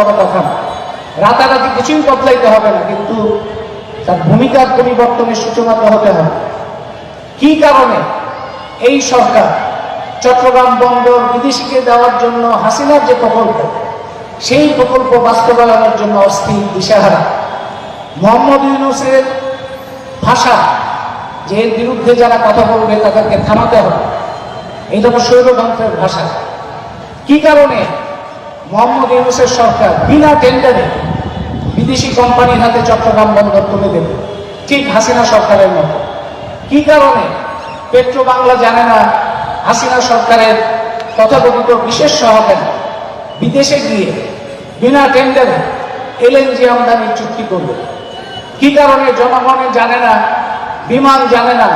বড় কথা না রাতারাতি কিছুই বদলাইতে হবে না, কিন্তু তার ভূমিকার পরিবর্তনের সূচনা তো হতে হবে। কি কারণে? এই সরকার চট্টগ্রাম বন্দর বিদেশিকে দেওয়ার জন্য হাসিনার যে প্রকল্প, সেই প্রকল্প বাস্তবায়নের জন্য অস্থির দিশাহারা। মোহাম্মদ ইউনুসের ভাষা, যে এর বিরুদ্ধে যারা কথা বলবে তাদেরকে থামাতে হবে। এইটা তো স্বৈরতন্ত্রের ভাষা। কি কারণে? মোহাম্মদ ইউনুসের সরকার বিনা টেন্ডারে বিদেশি কোম্পানির হাতে চট্টগ্রাম বন্দর তুলে দেবে। ঠিক হাসিনা সরকারের মতো। কি কারণে? পেট্রো বাংলা জানে না। হাসিনা সরকারের তথাকথিত বিশেষ সহকারী বিদেশে গিয়ে বিনা টেন্ডারে এলএনজি আমদানির চুক্তি করবে। কি কারণে? জনগণে জানে না। বিমান জানে না।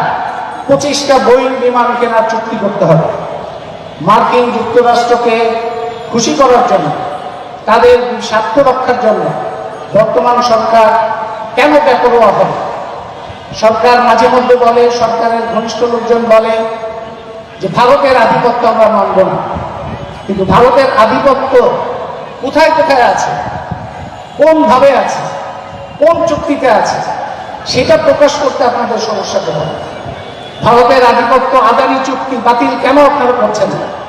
পঁচিশটা বোয়িং বিমান কেনার চুক্তি করতে হবে। মার্কিন যুক্তরাষ্ট্রকে খুশি করার জন্য, তাদের স্বার্থ রক্ষার জন্য বর্তমান সরকার কেন বেপরোয়া হবে সরকার মাঝে মধ্যে বলে, সরকারের ঘনিষ্ঠ লোকজন বলে যে, ভারতের আধিপত্য আমরা মানব না। কিন্তু ভারতের আধিপত্য কোথায় কোথায় আছে? কোন ভাবে আছে? কোন চুক্তিতে আছে? সেটা প্রকাশ করতে আপনাদের সমস্যা হবে ভারতের আধিপত্য, আদানি চুক্তি বাতিল কেন আপনারা করছেন না?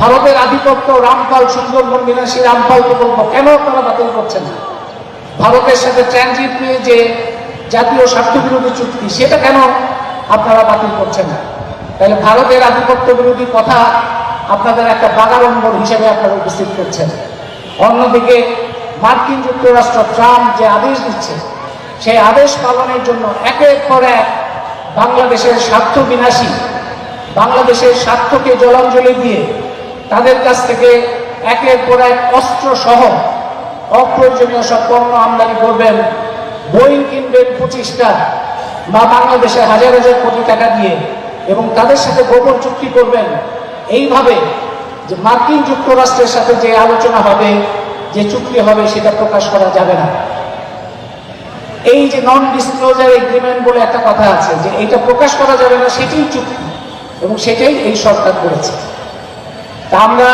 ভারতের আধিপত্য, রামপাল সুন্দরবন বিনাশী রামপাল প্রকল্প। কেন আপনারা বাতিল করছেন না? ভারতের সাথে ট্রানজিট নিয়ে যে জাতীয় স্বার্থ বিরোধী চুক্তি, সেটা কেন আপনারা বাতিল করছেন না? তাহলে ভারতের আধিপত্য বিরোধী কথা আপনাদের একটা বাগাড়ম্বর হিসেবে আপনারা উপস্থিত করছেন। অন্যদিকে মার্কিন যুক্তরাষ্ট্র ট্রাম্প যে আদেশ দিচ্ছে, সেই আদেশ পালনের জন্য একের পর এক বাংলাদেশের স্বার্থ বিনাশী, বাংলাদেশের স্বার্থকে জলাঞ্জলি দিয়ে তাদের কাছ থেকে একের পর এক অস্ত্র সহ অপ্রয়োজনীয় সব পণ্য আমদানি করবেন। বই কিনবেন পঁচিশটা বা বাংলাদেশে হাজার হাজার কোটি টাকা দিয়ে এবং তাদের সাথে গোপন চুক্তি করবেন। এইভাবে যে মার্কিন যুক্তরাষ্ট্রের সাথে যে আলোচনা হবে, যে চুক্তি হবে, সেটা প্রকাশ করা যাবে না। এই যে নন ডিসক্লোজার এগ্রিমেন্ট বলে একটা কথা আছে, যে এটা প্রকাশ করা যাবে না, সেটাই চুক্তি এবং সেটাই এই সরকার করেছে। আমরা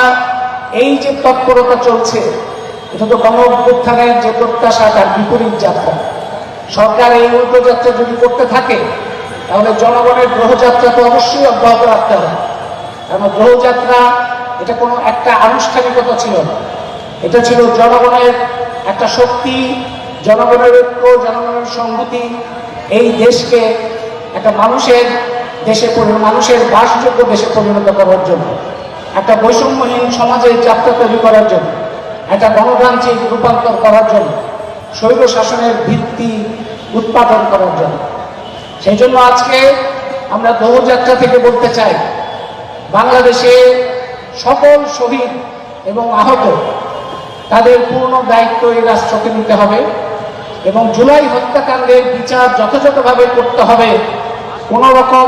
এই যে তৎপরতা চলছে, এটা তো গণ যে প্রত্যাশা তার বিপরীত যাত্রা। সরকার এই উল্টো যাত্রা যদি করতে থাকে, তাহলে জনগণের গ্রহযাত্রা তো অবশ্যই অব্যাহত রাখতে হবে। কারণ গ্রহযাত্রা, এটা কোনো একটা আনুষ্ঠানিকতা ছিল না। এটা ছিল জনগণের একটা শক্তি, জনগণের ঐক্য, জনগণের সংহতি। এই দেশকে একটা মানুষের দেশে মানুষের বাসযোগ্য দেশে পরিণত করার জন্য। একটা বৈষম্যহীন সমাজের যাত্রা তৈরি করার জন্য, একটা গণতান্ত্রিক রূপান্তর করার জন্য শৈল শাসনের ভিত্তি উৎপাদন করার জন্য। সেই জন্য আজকে আমরা দৌড়যাত্রা থেকে বলতে চাই, বাংলাদেশে সকল শহীদ এবং আহত, তাদের পূর্ণ দায়িত্ব এই রাষ্ট্রকে নিতে হবে এবং জুলাই হত্যাকাণ্ডের বিচার যথাযথভাবে করতে হবে। কোন রকম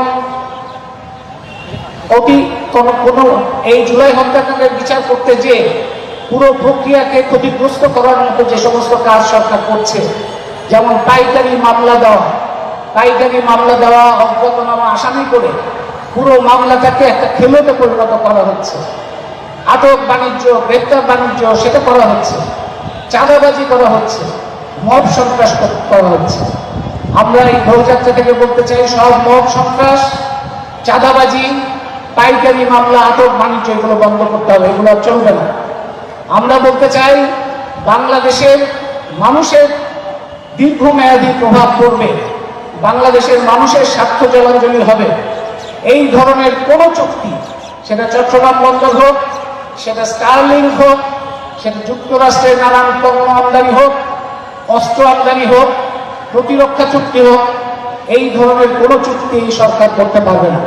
অতি কোন কোন, এই জুলাই হত্যাকাণ্ডের বিচার করতে যে পুরো প্রক্রিয়াকে ক্ষতিগ্রস্ত করার মতো যে সমস্ত কাজ সরকার করছে, যেমন পাইকারি মামলা দেওয়া, পাইকারি মামলা দেওয়া অজ্ঞাতনামা আসামি করে পুরো মামলাটাকে একটা খেলোতে পরিণত করা হচ্ছে। আটক বাণিজ্য, গ্রেপ্তার বাণিজ্য সেটা করা হচ্ছে, চাঁদাবাজি করা হচ্ছে, মব সন্ত্রাস করা হচ্ছে। আমরা এই দৌড়যাত্রা থেকে বলতে চাই, সব মব সন্ত্রাস, চাঁদাবাজি পাইকারি মামলা, আটক বাণিজ্য, এগুলো বন্ধ করতে হবে, এগুলো চলবে না। আমরা বলতে চাই, বাংলাদেশের মানুষের দীর্ঘমেয়াদী প্রভাব পড়বে, বাংলাদেশের মানুষের স্বার্থ জলাঞ্জলি হবে। এই ধরনের কোনো চুক্তি, সেটা চট্টগ্রাম বন্দর হোক, সেটা স্টারলিং হোক, সেটা যুক্তরাষ্ট্রের নানান পণ্য আমদানি হোক, অস্ত্র আমদানি হোক, প্রতিরক্ষা চুক্তি হোক, এই ধরনের কোনো চুক্তি এই সরকার করতে পারবে না।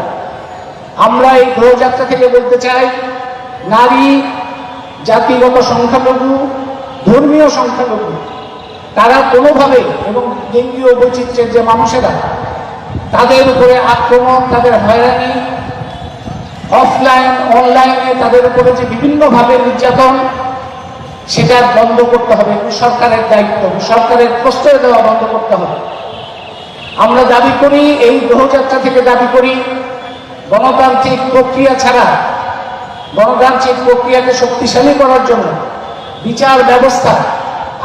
আমরা এই গ্রহযাত্রা থেকে বলতে চাই, নারী, জাতিগত সংখ্যালঘু, ধর্মীয় সংখ্যালঘু, তারা কোনোভাবে এবং লিঙ্গীয় বৈচিত্র্যের যে মানুষেরা, তাদের উপরে আক্রমণ, তাদের হয়রানি, অফলাইন, অনলাইনে তাদের উপরে যে বিভিন্নভাবে নির্যাতন, সেটা বন্ধ করতে হবে। সরকারের দায়িত্ব। সরকারের প্রশ্রয় দেওয়া বন্ধ করতে হবে। আমরা দাবি করি, এই গ্রহযাত্রা থেকে দাবি করি গণতান্ত্রিক প্রক্রিয়া ছাড়া, গণতান্ত্রিক প্রক্রিয়াকে শক্তিশালী করার জন্য বিচার ব্যবস্থা,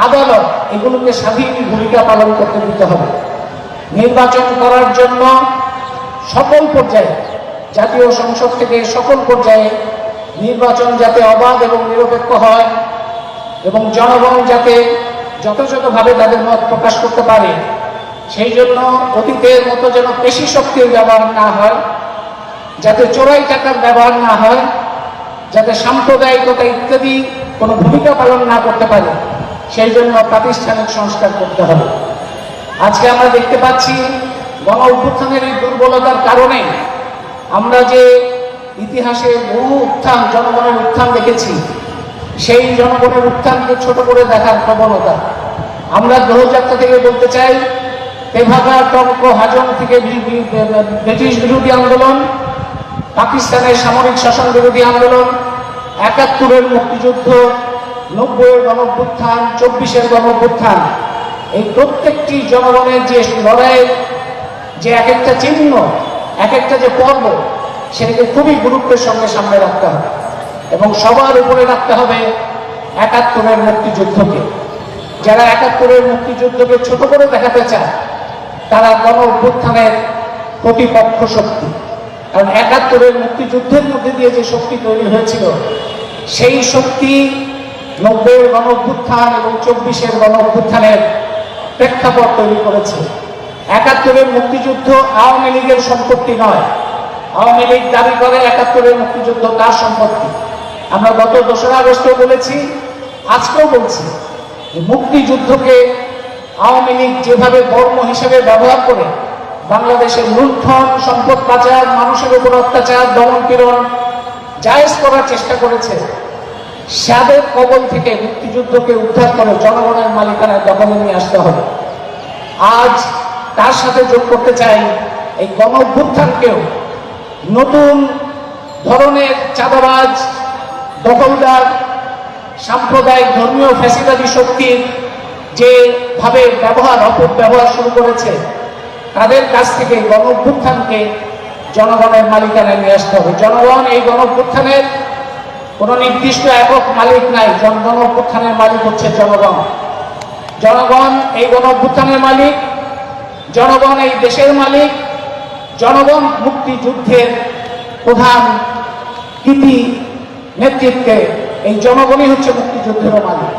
আদালত এগুলোকে স্বাধীন ভূমিকা পালন করতে দিতে হবে। নির্বাচন করার জন্য সকল পর্যায়ে, জাতীয় সংসদ থেকে সকল পর্যায়ে নির্বাচন যাতে অবাধ এবং নিরপেক্ষ হয় এবং জনগণ যাতে যথাযথভাবে তাদের মত প্রকাশ করতে পারে, সেই জন্য অতীতের মতো যেন পেশি শক্তির ব্যবহার না হয় যাতে চোরাই টাকার ব্যবহার না হয়, যাতে সাম্প্রদায়িকতা ইত্যাদি কোনো ভূমিকা পালন না করতে পারে, সেই জন্য প্রাতিষ্ঠানিক সংস্কার করতে হবে। আজকে আমরা দেখতে পাচ্ছি গণ অভ্যুত্থানের এই দুর্বলতার কারণে আমরা যে ইতিহাসে বহু উত্থান, জনগণের উত্থান দেখেছি, সেই জনগণের উত্থানকে ছোট করে দেখার প্রবণতা। আমরা গ্রহযাত্রা থেকে বলতে চাই, তেভাগা, টঙ্ক, হাজং থেকে ব্রিটিশ বিরোধী আন্দোলন পাকিস্তানের সামরিক শাসন বিরোধী আন্দোলন, একাত্তরের মুক্তিযুদ্ধ, নব্বইয়ের গণভ্যুত্থান, চব্বিশের গণভ্যুত্থান, এই প্রত্যেকটি জনগণের যে লড়াইয়ের যে এক একটা চিহ্ন এক একটা যে পর্ব, সেটাকে খুবই গুরুত্বের সঙ্গে সামনে রাখতে হবে এবং সবার উপরে রাখতে হবে একাত্তরের মুক্তিযুদ্ধকে। যারা একাত্তরের মুক্তিযুদ্ধকে ছোট করে দেখাতে চায়, তারা গণ অভ্যুত্থানের প্রতিপক্ষ শক্তি। কারণ একাত্তরের মুক্তিযুদ্ধের মধ্যে দিয়ে যে শক্তি তৈরি হয়েছিল, সেই শক্তি নব্বইয়ের গণ অভ্যুত্থান এবং চব্বিশের গণ অভ্যুত্থানের প্রেক্ষাপট তৈরি করেছে। একাত্তরের মুক্তিযুদ্ধ আওয়ামী লীগের সম্পত্তি নয়। আওয়ামী লীগ দাবি করে একাত্তরের মুক্তিযুদ্ধ তার সম্পত্তি। আমরা গত দোসরা আগস্টেও বলেছি, আজকেও বলছি মুক্তিযুদ্ধকে আওয়ামী লীগ যেভাবে বর্ম হিসেবে ব্যবহার করে বাংলাদেশের লুণ্ঠন, সম্পদ পাচার মানুষের উপর অত্যাচার দমন পীড়ন জায়েজ করার চেষ্টা করেছে। সাদের কবল থেকে মুক্তিযুদ্ধকে উদ্ধার করে জনগণের মালিকানায় দখলে নিয়ে আসতে হবে। আজ তার সাথে যোগ করতে চাই এই গণ অভ্যুত্থানকেও নতুন ধরনের চাঁদাবাজ, দখলদার, সাম্প্রদায়িক ধর্মীয় ফ্যাসিবাদী শক্তির যেভাবে ব্যবহার, অপব্যবহার শুরু করেছে তাদের কাছ থেকে গণ অভ্যুত্থানকে জনগণের মালিকানায় নিয়ে আসতে হবে। জনগণ এই গণ অভ্যুত্থানের কোনো নির্দিষ্ট একক মালিক নাই। জন গণ অভ্যুত্থানের মালিক হচ্ছে জনগণ। জনগণ এই গণ অভ্যুত্থানের মালিক, জনগণ এই দেশের মালিক, জনগণ মুক্তিযুদ্ধের প্রধান কৃতি নেতৃত্বে এই জনগণই হচ্ছে মুক্তিযুদ্ধের মালিক।